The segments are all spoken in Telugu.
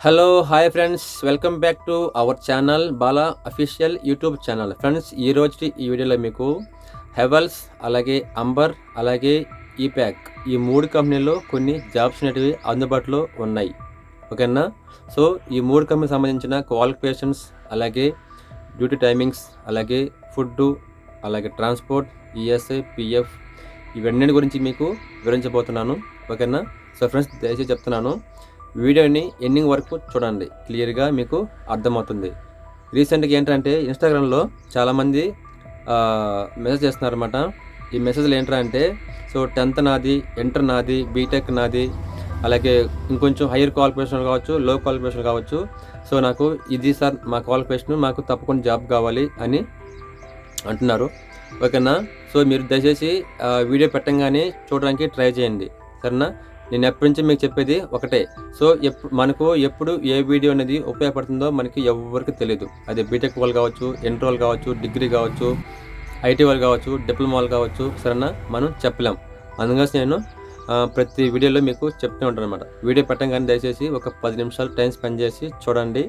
Hello hi friends welcome back to our channel Bala official YouTube channel friends ఈ రోజు ఈ వీడియోలో మీకు హెవెల్స్ అలాగే అంబర్ అలాగే ఈప్యాక్ ఈ మూడు కంపెనీల్లో కొన్ని జాబ్స్ అనేటివి అందుబాటులో ఉన్నాయి. ఓకేనా? సో ఈ మూడు కంపెనీకి సంబంధించిన క్వాలిఫికేషన్స్ అలాగే డ్యూటీ టైమింగ్స్ అలాగే ఫుడ్ అలాగే ట్రాన్స్పోర్ట్ ఈఎస్ఐ పిఎఫ్ ఇవన్నీ గురించి మీకు వివరించబోతున్నాను. ఓకేనా? సో ఫ్రెండ్స్ దయచేసి చెప్తున్నాను. వీడియోని ఎండింగ్ వరకు చూడండి. క్లియర్గా మీకు అర్థమవుతుంది. రీసెంట్గా ఏంటంటే ఇన్స్టాగ్రామ్లో చాలామంది మెసేజ్ చేస్తున్నారు అనమాట ఈ మెసేజ్లు ఏంటంటే సో టెన్త్ నాది ఇంటర్ నాది బీటెక్ నాది అలాగే ఇంకొంచెం హైయర్ క్వాలిఫికేషన్ కావచ్చు లో క్వాలిఫికేషన్ కావచ్చు. సో నాకు ఇది సార్ మా క్వాలిఫికేషన్ మాకు తప్పకుండా జాబ్ కావాలి అని అంటున్నారు. ఓకేనా? సో మీరు దయచేసి వీడియో పెట్టంగానే చూడడానికి ట్రై చేయండి. సరేనా? నేను ఎప్పటి నుంచి మీకు చెప్పేది ఒకటే. సో ఎప్పుడు మనకు ఎప్పుడు ఏ వీడియో అనేది ఉపయోగపడుతుందో మనకి ఎవరికి తెలియదు అది బీటెక్ వాళ్ళు కావచ్చు ఇంటర్ వాళ్ళు కావచ్చు డిగ్రీ కావచ్చు ఐటీ వాళ్ళు కావచ్చు డిప్లొమా వాళ్ళు కావచ్చు సరేనా? మనం చెప్పలేం. అందుకోసం నేను ప్రతి వీడియోలో మీకు చెప్తూ ఉంటాను అనమాట వీడియో పెట్టంగానే దయచేసి ఒక పది నిమిషాలు టైం స్పెండ్ చేసి చూడండి.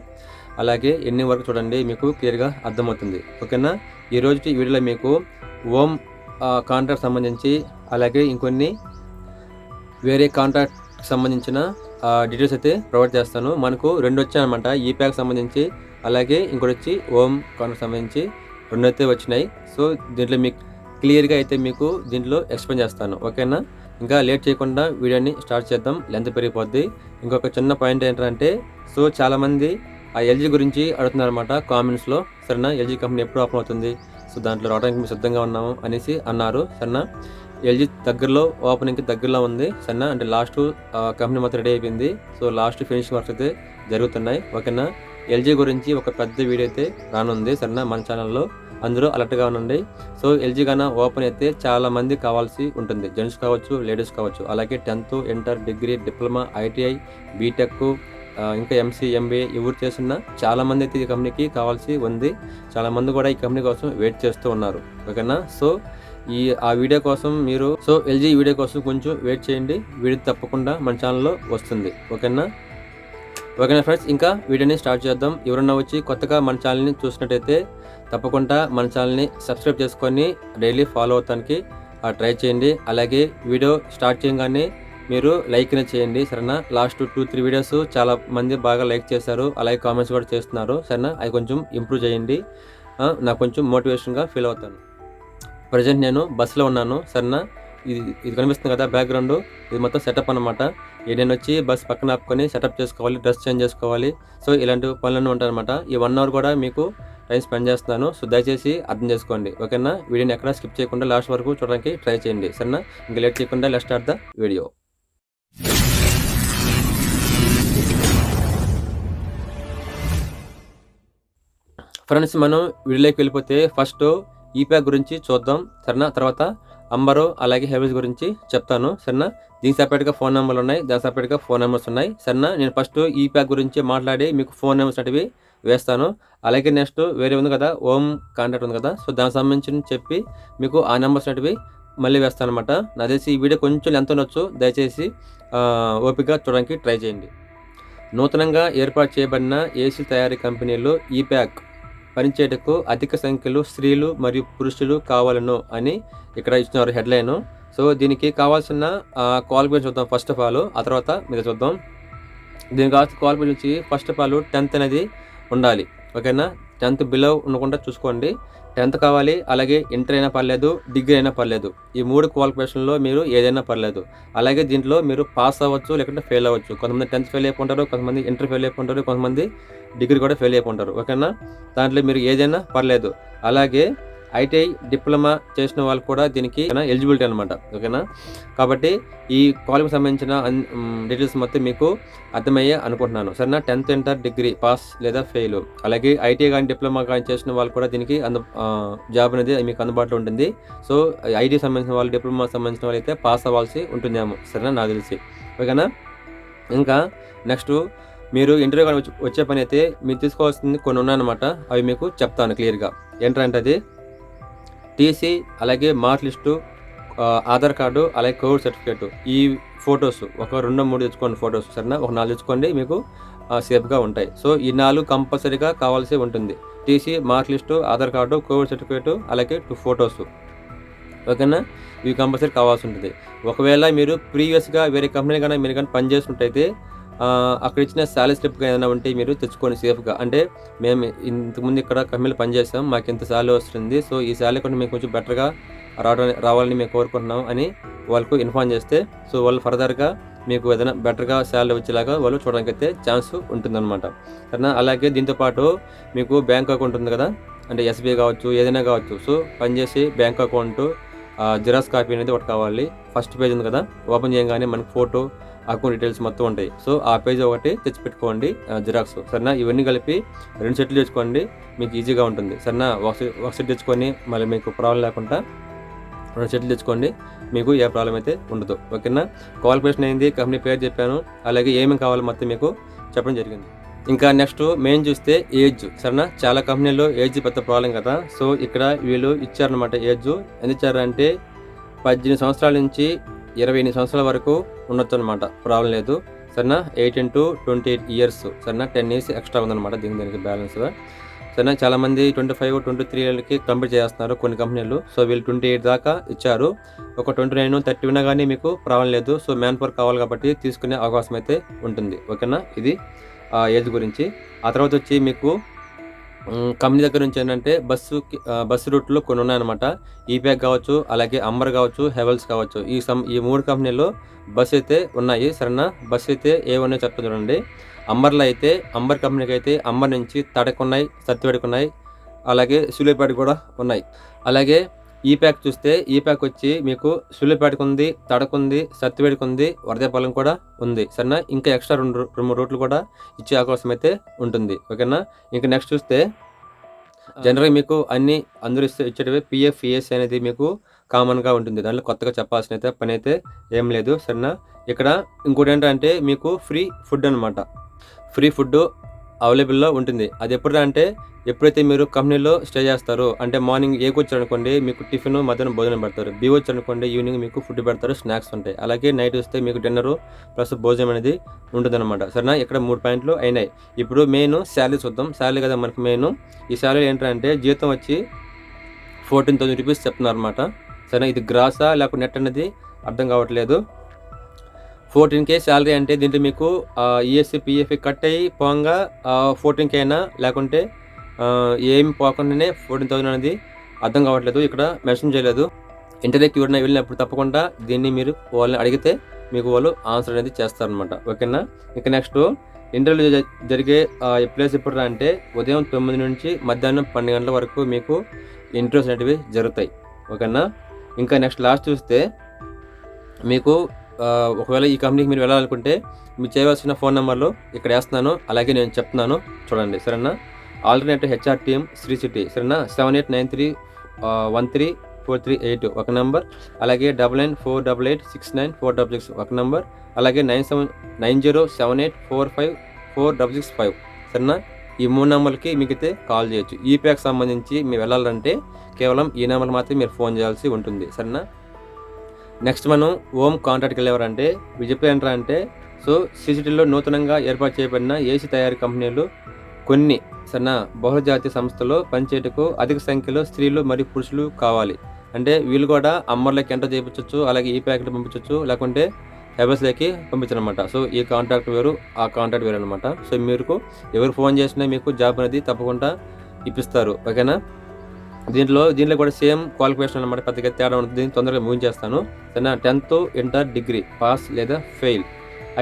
అలాగే ఎన్ని వరకు చూడండి మీకు క్లియర్గా అర్థమవుతుంది. ఓకేనా? ఈ వీడియోలో మీకు ఓమ్ కాంట్రాక్ట్ సంబంధించి అలాగే ఇంకొన్ని వేరే కాంట్రాక్ట్ సంబంధించిన డీటెయిల్స్ అయితే ప్రొవైడ్ చేస్తాను. మనకు రెండు వచ్చాయన్నమాట. ఈ ప్యాక్ సంబంధించి అలాగే ఇంకోటి వచ్చి ఓమ్ కాంట్రాక్ట్ సంబంధించి రెండు అయితే వచ్చినాయి. సో దీంట్లో మీకు క్లియర్గా అయితే మీకు దీంట్లో ఎక్స్ప్లెయిన్ చేస్తాను. ఓకేనా? ఇంకా లేట్ చేయకుండా వీడియోని స్టార్ట్ చేద్దాం. లెంత్ పెరిగిపోద్ది. ఇంకొక చిన్న పాయింట్ ఏంటంటే సో చాలామంది ఆ ఎల్జీ గురించి అడుగుతున్నారు అనమాట కామెంట్స్లో. సరేనా? ఎల్జీ కంపెనీ ఎప్పుడు ఓపెన్ అవుతుంది? సో దాంట్లో రావడానికి మేము సిద్ధంగా ఉన్నాము అనేసి అన్నారు. సరేనా? ఎల్జీ దగ్గరలో ఓపెనింగ్కి దగ్గరలో ఉంది. సన్న అంటే లాస్ట్ కంపెనీ మొత్తం రెడీ అయిపోయింది. సో లాస్ట్ ఫినిషింగ్ వర్క్స్ అయితే జరుగుతున్నాయి. ఓకేనా? ఎల్జీ గురించి ఒక పెద్ద వీడియో అయితే రానుంది సన్న మన ఛానల్లో. అందరూ అలర్ట్గా ఉండండి. సో ఎల్జీ గాన ఓపెన్ అయితే చాలా మంది కావాల్సి ఉంటుంది. జెంట్స్ కావచ్చు లేడీస్ కావచ్చు. అలాగే tenth inter degree diploma ITI BTech ఇంకా ఎంసీ ఎంబీఏ ఎవరు చేస్తున్నా చాలా మంది అయితే ఈ కంపెనీకి కావాల్సి ఉంది. చాలా మంది కూడా ఈ కంపెనీ కోసం వెయిట్ చేస్తూ ఉన్నారు. ఓకేనా? సో ఈ ఆ వీడియో కోసం మీరు సో ఎల్జీ వీడియో కోసం కొంచెం వెయిట్ చేయండి. వీడియో తప్పకుండా మన ఛానల్లో వస్తుంది. ఓకేనా? ఓకేనా ఫ్రెండ్స్? ఇంకా వీడియోని స్టార్ట్ చేద్దాం. ఎవరన్నా వచ్చి కొత్తగా మన ఛానల్ని చూసినట్టయితే తప్పకుండా మన ఛానల్ని సబ్స్క్రైబ్ చేసుకొని డైలీ ఫాలో అవటానికి ట్రై చేయండి. అలాగే వీడియో స్టార్ట్ చేయగానే మీరు లైక్ చేయండి సరేనా? లాస్ట్ టూ త్రీ వీడియోస్ చాలా మంది బాగా లైక్ చేశారు. అలాగే కామెంట్స్ కూడా చేస్తున్నారు సరేనా? అది కొంచెం ఇంప్రూవ్ చేయండి. నాకు కొంచెం మోటివేషన్గా ఫీల్ అవుతాను. ప్రజెంట్ నేను బస్సులో ఉన్నాను. సరేనా? ఇది ఇది కనిపిస్తుంది కదా బ్యాక్గ్రౌండ్. ఇది మొత్తం సెటప్ అనమాట నేను వచ్చి బస్ పక్కన ఆపుకొని సెటప్ చేసుకోవాలి డ్రెస్ చేంజ్ చేసుకోవాలి. సో ఇలాంటి పనులన్నీ ఉంటాయన్నమాట. ఈ వన్ అవర్ కూడా మీకు టైం స్పెండ్ చేస్తున్నాను. సో దయచేసి అర్థం చేసుకోండి. ఓకేనా? వీడియోని ఎక్కడ స్కిప్ చేయకుండా లాస్ట్ వరకు చూడడానికి ట్రై చేయండి. సరేనా? ఇంకా లేట్ చేయకుండా let start the video. Friends మనం వీడియోలోకి వెళ్ళిపోతే ఫస్ట్ ఈప్యాక్ గురించి చూద్దాం సరేనా? తర్వాత అంబరు అలాగే హెవెల్స్ గురించి చెప్తాను సరేనా? దీనికి సపరేట్గా ఫోన్ నెంబర్లు ఉన్నాయి దాని సపరేట్గా ఫోన్ నెంబర్స్ ఉన్నాయి సరేనా? నేను ఫస్ట్ ఈ ప్యాక్ గురించి మాట్లాడి మీకు ఫోన్ నెంబర్స్ అనేవి వేస్తాను. అలాగే నెక్స్ట్ వేరే ఉంది కదా ఓమ్ కాంటాక్ట్ ఉంది కదా సో దానికి సంబంధించి చెప్పి మీకు ఆ నెంబర్స్ అనేవి మళ్ళీ వేస్తాను అనమాట నా తెలిసి ఈ వీడియో కొంచెం ఎంత ఉండొచ్చు దయచేసి ఆ, ఓపికగా చూడడానికి ట్రై చేయండి. నూతనంగా ఏర్పాటు చేయబడిన ఏసీ తయారీ కంపెనీలు ఈ ప్యాక్ పనిచేయటకు అధిక సంఖ్యలో స్త్రీలు మరియు పురుషులు కావాలను అని ఇక్కడ ఇచ్చినారు హెడ్లైన్. సో దీనికి కావాల్సిన క్వాలిఫికేషన్ చూద్దాం ఫస్ట్ ఆఫ్ ఆల్. ఆ తర్వాత మీద చూద్దాం. దీనికి కావాల్సిన క్వాలిఫికేషన్ వచ్చి ఫస్ట్ ఆఫ్ ఆల్ టెన్త్ అనేది ఉండాలి. ఓకేనా? టెన్త్ బిలో ఉండకుండా చూసుకోండి. టెన్త్ కావాలి అలాగే ఇంటర్ అయినా పర్లేదు డిగ్రీ అయినా పర్లేదు. ఈ మూడు క్వాలిఫికేషన్లో మీరు ఏదైనా పర్లేదు. అలాగే దీంట్లో మీరు పాస్ అవ్వచ్చు లేకుంటే ఫెయిల్ అవ్వచ్చు. కొంతమంది టెన్త్ ఫెయిల్ అయిపోంటారు కొంతమంది ఇంటర్ ఫెయిల్ అయిపోంటారు కొంతమంది డిగ్రీ కూడా ఫెయిల్ అయిపోంటారు ఓకేనా? దాంట్లో మీరు ఏదైనా పర్లేదు. అలాగే ఐటీఐ డిప్లొమా చేసిన వాళ్ళు కూడా దీనికి ఎలిజిబిలిటీ అనమాట ఓకేనా? కాబట్టి ఈ కాలేజ్కి సంబంధించిన డీటెయిల్స్ మొత్తం మీకు అర్థమయ్యే అనుకుంటున్నాను. సరేనా? టెన్త్ ఇంటర్ డిగ్రీ పాస్ లేదా ఫెయిల్. అలాగే ఐటీఐ కానీ డిప్లొమా కానీ చేసిన వాళ్ళు కూడా దీనికి అందు జాబ్ అనేది మీకు అందుబాటులో ఉంటుంది. సో ఐటీ సంబంధించిన వాళ్ళు డిప్లొమా సంబంధించిన వాళ్ళు అయితే పాస్ అవ్వాల్సి ఉంటుందేమో. సరేనా? నాకు తెలిసి. ఓకేనా? ఇంకా నెక్స్ట్ మీరు ఇంటర్వ్యూ కానీ వచ్చే పని అయితే మీరు తీసుకోవాల్సింది కొన్ని ఉన్నాయన్నమాట. అవి మీకు చెప్తాను క్లియర్గా. ఏంటంటే అది టీసీ అలాగే మార్క్ లిస్టు ఆధార్ కార్డు అలాగే కోవిడ్ సర్టిఫికేట్. ఈ ఫొటోస్ ఒక రెండు మూడు తెచ్చుకోండి ఫొటోస్ సరేనా? ఒక నాలుగు తెచ్చుకోండి మీకు సేఫ్గా ఉంటాయి. సో ఈ నాలుగు కంపల్సరీగా కావాల్సి ఉంటుంది. TC mark list Aadhaar card covid certificate అలాగే టూ ఫొటోస్. ఓకేనా? ఇవి కంపల్సరీ కావాల్సి ఉంటుంది. ఒకవేళ మీరు ప్రీవియస్గా వేరే కంపెనీ కానీ మీరు కానీ పనిచేసినట్టయితే అక్కడ ఇచ్చిన శాలరీ స్లిప్ ఏదైనా ఉంటే మీరు తెచ్చుకోండి సేఫ్గా అంటే మేము ఇంతకుముందు ఇక్కడ కంపెనీలో పనిచేసాం మాకు ఇంత శాలరీ వస్తుంది. సో ఈ శాలరీ కూడా మేము కొంచెం బెటర్గా రావడం రావాలని మేము కోరుకుంటున్నాం అని వాళ్ళకు ఇన్ఫార్మ్ చేస్తే సో వాళ్ళు ఫర్దర్గా మీకు ఏదైనా బెటర్గా శాలరీ వచ్చేలాగా వాళ్ళు చూడడానికి అయితే ఛాన్స్ ఉంటుందన్నమాట. సరేనా? అలాగే దీంతోపాటు మీకు బ్యాంక్ అకౌంట్ ఉంది కదా? అంటే ఎస్బీఐ కావచ్చు ఏదైనా కావచ్చు. సో పనిచేసి బ్యాంక్ అకౌంట్ జిరాక్స్ కాపీ అనేది ఒకటి కావాలి. ఫస్ట్ పేజ్ ఉంది కదా? ఓపెన్ చేయగానే మనకి ఫోటో అకౌంట్ డీటెయిల్స్ మొత్తం ఉంటాయి. సో ఆ పేజ్ ఒకటి తెచ్చిపెట్టుకోండి జిరాక్స్ సరేనా? ఇవన్నీ కలిపి రెండు సెట్లు తెచ్చుకోండి మీకు ఈజీగా ఉంటుంది. సరేనా? ఒక సెట్ ఒక సెట్ తెచ్చుకొని మళ్ళీ మీకు ప్రాబ్లం లేకుండా రెండు సెట్లు తెచ్చుకోండి మీకు ఏ ప్రాబ్లం అయితే ఉండదు. ఓకేనా? క్వాలిఫికేషన్ అయింది కంపెనీ పేరు చెప్పాను. అలాగే ఏమేమి కావాలో మొత్తం మీకు చెప్పడం జరిగింది. ఇంకా నెక్స్ట్ మెయిన్ చూస్తే ఏజ్ సరేనా? చాలా కంపెనీలో ఏజ్ పెద్ద ప్రాబ్లం కదా. సో ఇక్కడ వీళ్ళు ఇచ్చారనమాట ఏజ్ ఎంత ఇచ్చారంటే పద్దెనిమిది సంవత్సరాల నుంచి ఇరవై ఎనిమిది సంవత్సరాల వరకు ఉండొచ్చు అనమాట ప్రాబ్లం లేదు. సరేనా? Eighteen to twenty eight years. సరేనా? టెన్ ఇయర్స్ ఎక్స్ట్రా ఉందన్నమాట దీనికి దీనికి బ్యాలెన్స్. సరేనా? చాలా మంది ట్వంటీ ఫైవ్ ట్వంటీ త్రీ ఇయర్కి కంప్లీట్ చేస్తున్నారు కొన్ని కంపెనీలు. సో వీళ్ళు ట్వంటీ ఎయిట్ దాకా ఇచ్చారు. ఒక ట్వంటీ నైన్ థర్టీ ఉన్నా కానీ మీకు ప్రాబ్లం లేదు. సో మ్యాన్ పవర్ కావాలి కాబట్టి తీసుకునే అవకాశం అయితే ఉంటుంది. ఓకేనా? ఇది ఆ ఏజ్ గురించి. ఆ తర్వాత వచ్చి మీకు కంపెనీ దగ్గర నుంచి ఏంటంటే బస్సు బస్సు రూట్లో కొన్ని ఉన్నాయన్నమాట. ఈప్యాక్ కావచ్చు అలాగే అంబర్ కావచ్చు హెవెల్స్ కావచ్చు. ఈ సమ్ ఈ మూడు కంపెనీలో బస్సు అయితే ఉన్నాయి సరేనా? బస్సు అయితే ఏ ఉన్నాయో చెప్తాను చూడండి. అంబర్లో అయితే అంబర్ కంపెనీకి అయితే అంబర్ నుంచి తడకున్నాయి సత్తివేడుకున్నాయి అలాగే సూలేపేట కూడా ఉన్నాయి. అలాగే ఈ ప్యాక్ చూస్తే ఈ ప్యాక్ వచ్చి మీకు సూలేపేటకు ఉంది తడకుంది సత్తివేడికి ఉంది వరదేపాలెం కూడా ఉంది. సరేనా? ఇంకా ఎక్స్ట్రా రెండు రెండు రూట్లు కూడా ఇచ్చే అవకాశం అయితే ఉంటుంది. ఓకేనా? ఇంకా నెక్స్ట్ చూస్తే జనరల్గా మీకు అన్ని అందరూ ఇస్తే ఇచ్చేటివి పిఎఫ్ ఈఎస్ అనేది మీకు కామన్గా ఉంటుంది. దాంట్లో కొత్తగా చెప్పాల్సిన అయితే పని అయితే ఏం లేదు. సరేనా? ఇక్కడ ఇంకోటి ఏంటంటే మీకు ఫ్రీ ఫుడ్ అనమాట ఫ్రీ ఫుడ్ అవైలబుల్లో ఉంటుంది. అది ఎప్పుడు అంటే ఎప్పుడైతే మీరు కంపెనీలో స్టే చేస్తారో అంటే మార్నింగ్ ఏకి వచ్చారనుకోండి మీకు టిఫిన్ మధ్యాహ్నం భోజనం పెడతారు. బి వచ్చారనుకోండి ఈవినింగ్ మీకు ఫుడ్ పెడతారు స్నాక్స్ ఉంటాయి. అలాగే నైట్ వస్తే మీకు డిన్నర్ ప్లస్ భోజనం అనేది ఉంటుందన్నమాట. సరేనా? ఇక్కడ మూడు పాయింట్లు అయినాయి. ఇప్పుడు మెయిన్ శాలరీ చూద్దాం. శాలరీ కదా మనకి మెయిన్. ఈ శాలరీ ఏంటంటే జీతం వచ్చి ఫోర్టీన్ థౌసండ్ రూపీస్ చెప్తున్నారు అనమాట సరే ఇది గ్రాసా లేకపోతే నెట్ అనేది అర్థం కావట్లేదు. ఫోర్టీన్ కే శాలరీ అంటే దీంట్లో మీకు ఈఎస్సీ పిఎఫ్ కట్ అయ్యి పోగా ఫోర్టీన్ కే అయినా లేకుంటే ఏం పోకుండానే ఫోర్టీన్ థౌసండ్ అనేది అర్థం కావట్లేదు. ఇక్కడ మెన్షన్ చేయలేదు. ఇంటర్వ్యూకి ఎవరైనా వెళ్ళినప్పుడు తప్పకుండా దీన్ని మీరు వాళ్ళని అడిగితే మీకు వాళ్ళు ఆన్సర్ అనేది చేస్తారనమాట ఓకేనా? ఇంకా నెక్స్ట్ ఇంటర్వ్యూ జరిగే ప్లేస్ ఎప్పుడు అంటే ఉదయం తొమ్మిది నుంచి మధ్యాహ్నం పన్నెండు గంటల వరకు మీకు ఇంటర్వ్యూస్ అనేటివి జరుగుతాయి. ఓకేనా? ఇంకా నెక్స్ట్ లాస్ట్ చూస్తే మీకు ఒకవేళ ఈ కంపెనీకి మీరు వెళ్ళాలనుకుంటే మీరు చేయవలసిన ఫోన్ నెంబర్లో ఇక్కడ వేస్తున్నాను అలాగే నేను చెప్తున్నాను. చూడండి సరేనా? ఆల్టర్నేటివ్ హెచ్ఆర్టీఎం శ్రీ సిటీ సరేనా? Seven eight nine three one three four three eight ఒక నెంబర్. అలాగే double nine four double eight six nine four double six ఒక నెంబర్. అలాగే nine seven nine zero seven eight four five four double six five సరేనా? ఈ మూడు నెంబర్లకి మీకైతే కాల్ చేయొచ్చు. ఈ ప్యాక్ సంబంధించి మీరు వెళ్ళాలంటే కేవలం ఈ నెంబర్ మాత్రమే మీరు ఫోన్ చేయాల్సి ఉంటుంది సరేనా? నెక్స్ట్ మనం ఓం కాంట్రాక్ట్కి వెళ్ళేవారంటే వీళ్ళు చెప్పేది అంటే సో సిసిటీలో నూతనంగా ఏర్పాటు చేయబడిన ఏసీ తయారీ కంపెనీలు కొన్ని సన్న బహుళజాతి సంస్థలో పనిచేయటకు అధిక సంఖ్యలో స్త్రీలు మరియు పురుషులు కావాలి. అంటే వీళ్ళు కూడా అమ్మర్లకి ఎంటర్ చేయించవచ్చు అలాగే ఈ ప్యాకెట్ పంపించవచ్చు లేకుంటే హెబస్లోకి పంపించనమాట. సో ఈ కాంట్రాక్ట్ వేరు ఆ కాంట్రాక్ట్ వేరు అనమాట సో మీరు ఎవరు ఫోన్ చేసినా మీకు జాబ్ అనేది తప్పకుండా ఇప్పిస్తారు ఓకేనా? దీంట్లో దీంట్లో కూడా సేమ్ క్వాలిఫికేషన్ అనమాట పెద్దగా తేడా ఉంటుంది దీన్ని తొందరగా ముగించేస్తాను సరేనా? టెన్త్ ఇంటర్ డిగ్రీ పాస్ లేదా ఫెయిల్.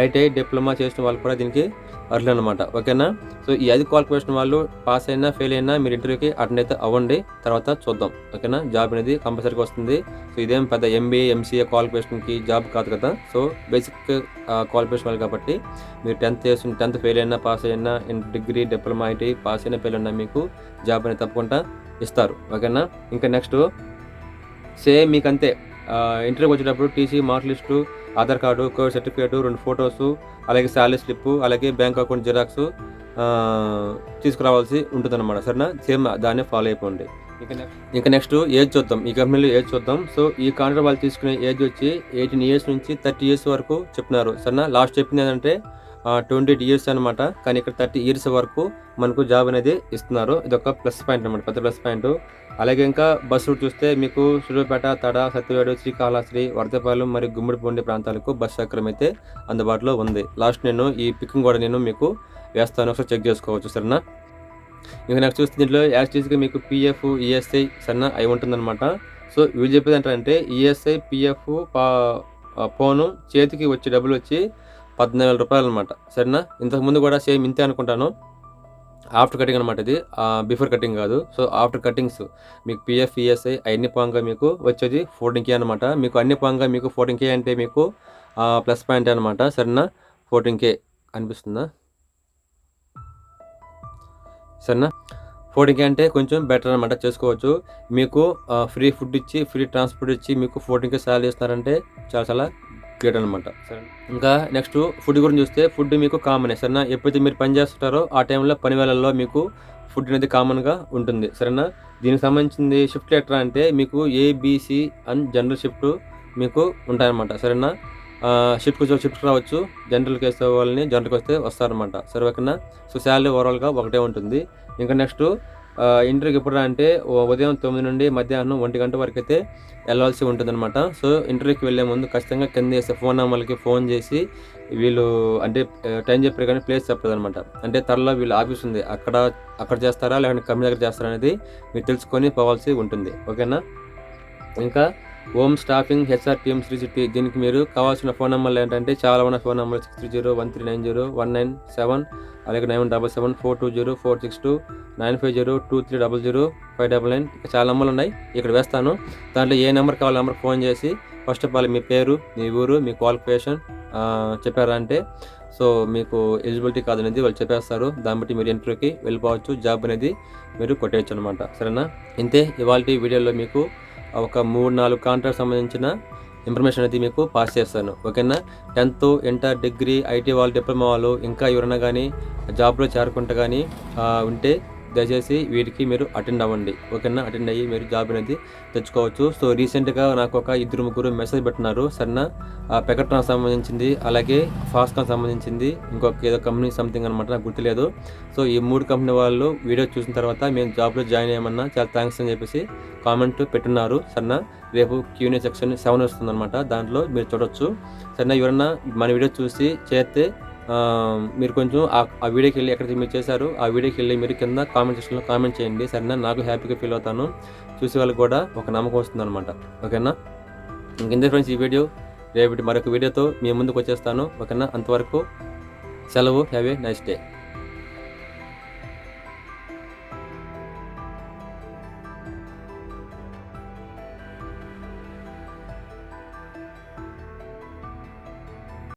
ఐటీఐ డిప్లొమా చేసిన వాళ్ళు కూడా దీనికి అర్హులు అనమాట ఓకేనా? సో ఈ ఐదు క్వాలిఫికేషన్ వాళ్ళు పాస్ అయినా ఫెయిల్ అయినా మీరు ఇంటర్వ్యూకి అటెండ్ అయితే అవ్వండి. తర్వాత చూద్దాం. ఓకేనా? జాబ్ అనేది కంపల్సరీగా వస్తుంది. సో ఇదేం పెద్ద ఎంబీఏ ఎంసీఏ క్వాలిఫికేషన్కి జాబ్ కాదు కదా? సో బేసిక్ క్వాలిఫికేషన్ వాళ్ళు కాబట్టి మీరు టెన్త్ చేసిన టెన్త్ ఫెయిల్ అయినా పాస్ అయినా డిగ్రీ డిప్లొమా ఐటీ పాస్ అయినా ఫెయిల్ అయినా మీకు జాబ్ అనేది తప్పకుండా ఇస్తారు. ఓకేనా? ఇంకా నెక్స్ట్ సేమ్ మీకు అంతే ఇంటర్వ్యూకి వచ్చేటప్పుడు TC mark list Aadhaar card covid certificate రెండు ఫొటోస్ అలాగే శాలరీ స్లిప్ అలాగే బ్యాంక్ అకౌంట్ జిరాక్స్ తీసుకురావాల్సి ఉంటుంది అనమాట సరేనా? సేమ్ దాన్ని ఫాలో అయిపోండి. ఇంకా నెక్స్ట్? ఇంకా నెక్స్ట్ ఏజ్ చూద్దాం. ఈ కంపెనీలో ఏజ్ చూద్దాం. సో ఈ కాంట్రాక్ట్ వాళ్ళు తీసుకునే ఏజ్ వచ్చి ఎయిటీన్ ఇయర్స్ నుంచి థర్టీ ఇయర్స్ వరకు చెప్తున్నారు సరేనా? లాస్ట్ చెప్పింది ఏంటంటే ట్వంటీ ఇయర్స్ అనమాట కానీ ఇక్కడ థర్టీ ఇయర్స్ వరకు మనకు జాబ్ అనేది ఇస్తున్నారు. ఇది ఒక ప్లస్ పాయింట్ అనమాట పెద్ద ప్లస్ పాయింట్ అలాగే ఇంకా బస్సు రూట్ చూస్తే మీకు సూర్యాపేట తడ సత్యవేడు శ్రీకాళహస్తి వరదపాలెం మరియు గుమ్మడిపొండి ప్రాంతాలకు బస్ సౌకర్యం అయితే అందుబాటులో ఉంది. లాస్ట్ నేను ఈ పికింగ్ కూడా నేను మీకు వేస్తాను. ఒకసారి చెక్ చేసుకోవచ్చు సరేనా? ఇంకా నాకు చూస్తే దీంట్లో యాక్చువల్గా మీకు పిఎఫ్ ఈఎస్ఐ సరేనా? అయి ఉంటుందన్నమాట. సో వీళ్ళు చెప్పేది ఏంటంటే ఈఎస్ఐ పిఎఫ్ పా ఫోను చేతికి వచ్చే డబ్బులు వచ్చి పద్నాలుగు వేల రూపాయలు అనమాట సరేనా? ఇంతకు ముందు కూడా సేమ్ ఇంతే అనుకుంటాను. ఆఫ్టర్ కటింగ్ అనమాట ఇది. బిఫోర్ కటింగ్ కాదు. సో ఆఫ్టర్ కటింగ్స్ మీకు పిఎఫ్ ఈఎస్ఐ అన్ని పాంగా మీకు వచ్చేది ఫోర్టీన్ కే అనమాట మీకు అన్ని పాంగా మీకు ఫోర్టీన్ కే అంటే మీకు ప్లస్ పాయింట్ అనమాట సరేనా? ఫోర్టీన్ కే అనిపిస్తుందా? సరేనా? ఫోర్టీన్ కే అంటే కొంచెం బెటర్ అనమాట చేసుకోవచ్చు. మీకు ఫ్రీ ఫుడ్ ఇచ్చి ఫ్రీ ట్రాన్స్పోర్ట్ ఇచ్చి మీకు ఫోర్టీన్ కే సాలరీ ఇస్తున్నారంటే చాలా చాలా గ్రేట్ అనమాట ఇంకా నెక్స్ట్ ఫుడ్ గురించి చూస్తే ఫుడ్ మీకు కామన్. సరేనా? ఎప్పుడైతే మీరు పని చేస్తుంటారో ఆ టైంలో పని వేళల్లో మీకు ఫుడ్ అనేది కామన్గా ఉంటుంది. సరేనా? దీనికి సంబంధించింది షిఫ్ట్ ఎట్లా అంటే మీకు ఏబిసి అండ్ జనరల్ షిఫ్ట్ మీకు ఉంటాయన్నమాట. సరేనా? షిఫ్ట్కి వచ్చే షిఫ్ట్ రావచ్చు. జనరల్కి వేసే వాళ్ళని జనరల్కి వస్తే వస్తారనమాట సరే ఓకేనా? సో శాలరీ ఓవరాల్గా ఒకటే ఉంటుంది. ఇంకా నెక్స్ట్ ఇంటర్కి ఎప్పుడు అంటే ఉదయం తొమ్మిది నుండి మధ్యాహ్నం ఒంటి గంట వరకు అయితే వెళ్ళాల్సి ఉంటుందన్నమాట. సో ఇంటర్కి వెళ్ళే ముందు ఖచ్చితంగా కింద చేసే ఫోన్ నెంబర్కి ఫోన్ చేసి వీళ్ళు అంటే టైం చెప్పారు కానీ ప్లేస్ చెప్పలేదు అనమాట అంటే త్వరలో వీళ్ళు ఆఫీస్ ఉంది. అక్కడ అక్కడ చేస్తారా? లేకుంటే కంపెనీ దగ్గర చేస్తారా అనేది మీరు తెలుసుకొని పోవాల్సి ఉంటుంది. ఓకేనా? ఇంకా home staffing HRPM Sri city దీనికి మీరు కావాల్సిన ఫోన్ నెంబర్లు ఏంటంటే చాలా ఉన్న phone number six three zero one three nine zero one nine seven అలాగే nine double seven four two zero four six two nine five zero two three double zero five double nine. చాలా నెంబర్లు ఉన్నాయి. ఇక్కడ వేస్తాను. దాంట్లో ఏ నెంబర్ కావాలి నెంబర్ ఫోన్ చేసి ఫస్ట్ ఆఫ్ ఆల్ మీ పేరు మీ ఊరు మీ క్వాలిఫికేషన్ చెప్పారా అంటే సో మీకు ఎలిజిబిలిటీ కాదు అనేది వాళ్ళు చెప్పేస్తారు. దాన్ని బట్టి మీరు ఇంటర్వ్యూకి వెళ్ళిపోవచ్చు. జాబ్ అనేది మీరు కొట్టేయచ్చు అనమాట సరేనా? ఇంతే. ఇవాళ వీడియోలో మీకు ఒక మూడు నాలుగు కాంట్రాక్ట్ సంబంధించిన ఇన్ఫర్మేషన్ అనేది మీకు పాస్ చేస్తాను. ఓకేనా? టెన్త్ ఇంటర్ డిగ్రీ ఐటీ వాళ్ళు డిప్లొమా వాళ్ళు ఇంకా ఎవరైనా కానీ జాబ్లో చేరుకుంటే కానీ ఉంటే దయచేసి వీటికి మీరు అటెండ్ అవ్వండి. ఓకేనా? అటెండ్ అయ్యి మీరు జాబ్ అనేది తెచ్చుకోవచ్చు. సో రీసెంట్గా నాకు ఒక ఇద్దరు ముగ్గురు మెసేజ్ పెట్టినారు. సరేనా పెకట్రాన్ సంబంధించింది అలాగే ఫాస్కాన్ సంబంధించింది ఇంకొక ఏదో కంపెనీ సంథింగ్ అనమాట నాకు గుర్తులేదు. సో ఈ మూడు కంపెనీ వాళ్ళు వీడియో చూసిన తర్వాత మేము జాబ్లో జాయిన్ అయ్యామన్నా చాలా థ్యాంక్స్ అని చెప్పేసి కామెంట్ పెట్టున్నారు సరేనా రేపు క్యూనే సెక్షన్ సెవెన్ వస్తుంది అనమాట దాంట్లో మీరు చూడొచ్చు. సరేనా ఎవరన్నా మన వీడియో చూసి చేస్తే మీరు కొంచెం ఆ వీడియోకి వెళ్ళి ఎక్కడికి మీరు చేశారు ఆ వీడియోకి వెళ్ళి మీరు కింద కామెంట్ సెక్షన్లో కామెంట్ చేయండి. సరేనా? నాకు హ్యాపీగా ఫీల్ అవుతాను. చూసే వాళ్ళకి కూడా ఒక నమ్మకం వస్తుంది అనమాట ఓకేనా? ఇంకెందుకు ఫ్రెండ్స్ ఈ వీడియో? రేపటి మరొక వీడియోతో మీ ముందుకు వచ్చేస్తాను. ఓకేనా? అంతవరకు సెలవు. Have a nice day